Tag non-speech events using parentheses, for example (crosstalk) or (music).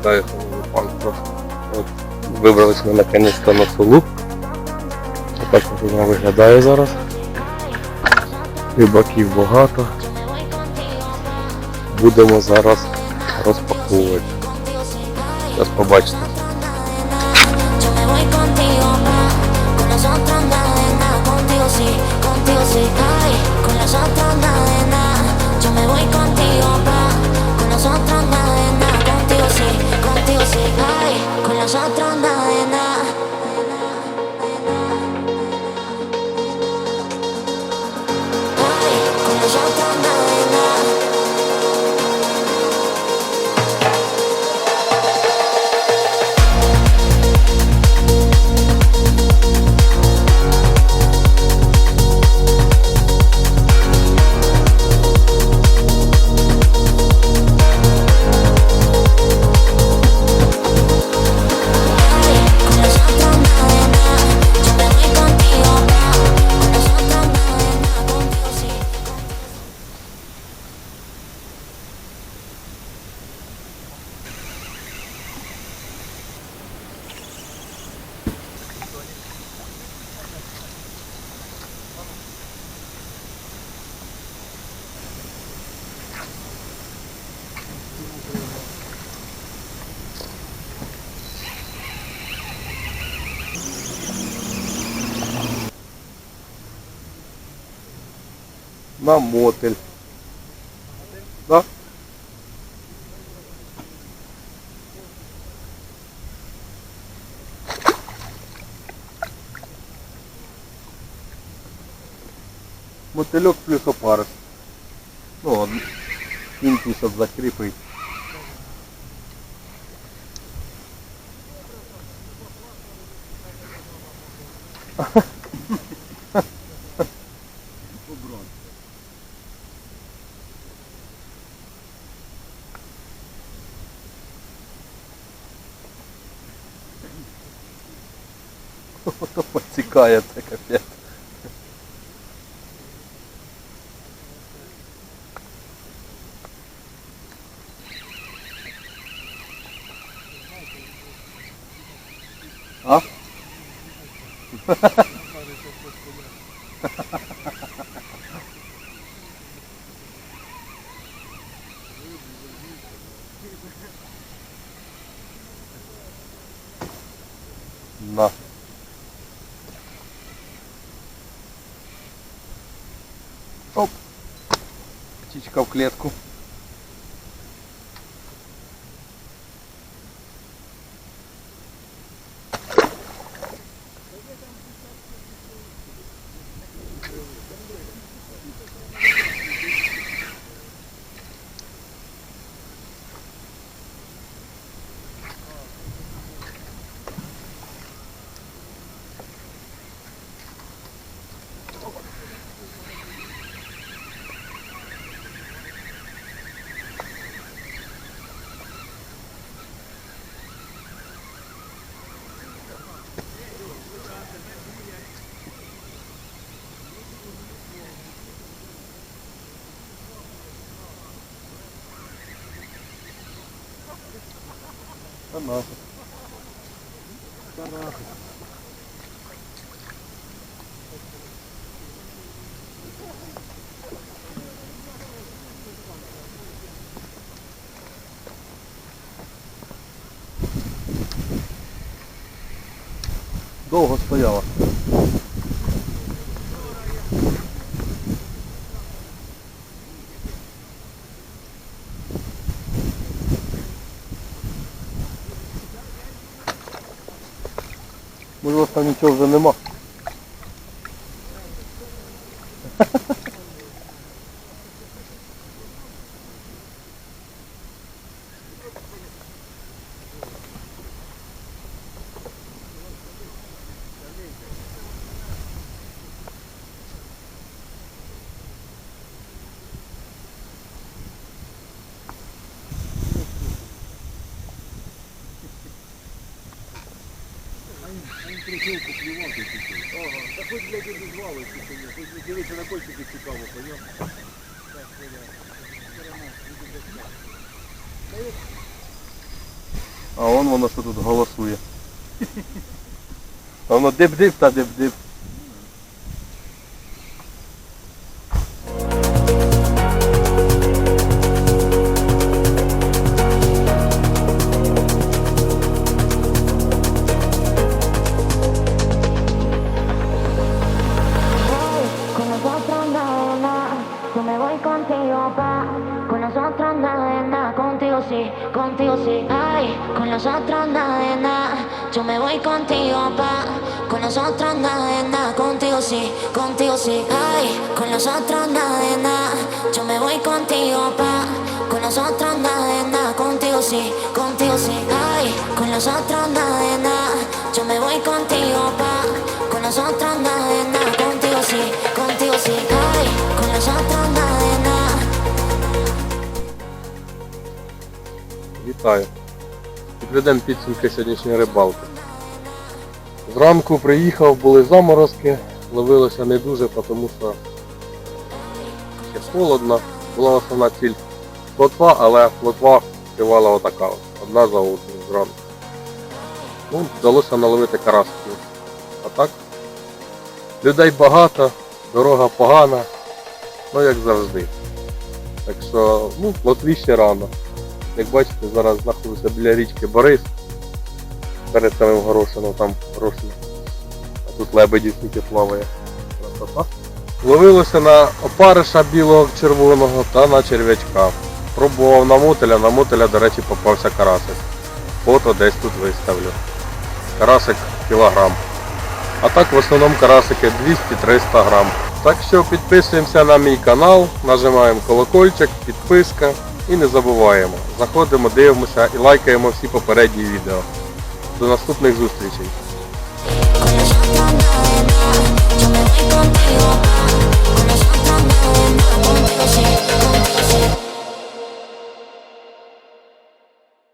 Вітаю, шановне панство. От, вибрались ми наконець-то на Сулу. Отак вона виглядає зараз. Рибаків багато. Будемо зараз розпаковувати. Зараз побачите. Contigo sí, contigo sí. На мотель. Да? Мотильок плюс опарис. Ну, од- кінь щоб закріпить. (laughs) Ото поцікає це капець. А? (laughs) На. Оп. Птичка в клетку. Та нахуй. Довго стояла. Вас там нічого вже нема. Прикилку плювати тільки. Ага, та хоч, блядь, і без валочки, конечно. Хоч не дивися на кольчики цікаво, поняв? Так, поняв. А он воно що тут голосує. А воно дип-дип та дип-дип. Sí, contigo sí. Ay, con nosotros nada de nada, yo me voy contigo pa. Con nosotros nada de nada, contigo sí, contigo sí. Ay, con nosotros nada de nada, yo me voy contigo pa. Con nosotros nada de nada, contigo sí, contigo sí. Ay, con nosotros nada de nada, yo me voy contigo pa. Вітаю. Підведемо підсумки сьогоднішньої рибалки. Зранку приїхав, були заморозки, ловилося не дуже, тому що ще холодно. Була основна ціль плотва, але плотва співала отака, одна за одною зранку. Ну, вдалося наловити карасиків. А так, людей багато, дорога погана, ну як завжди. Так що, ну, плотві ще рано. Як бачите, зараз знаходжуся біля річки Борис. Перед самим Горошином, там Горошин. А тут лебеді скільки плаває. Ловилося на опариша білого червоного та на черв'ячка. Пробував на мотеля, на мотеля, до речі, попався карасик. Фото десь тут виставлю. Карасик кілограм. А так в основному карасики 200-300 грам. Так що підписуємося на мій канал, нажимаємо колокольчик, підписка і не забуваємо. Заходимо, дивимося і лайкаємо всі попередні відео. До наступних зустрічей! Contigo, contigo,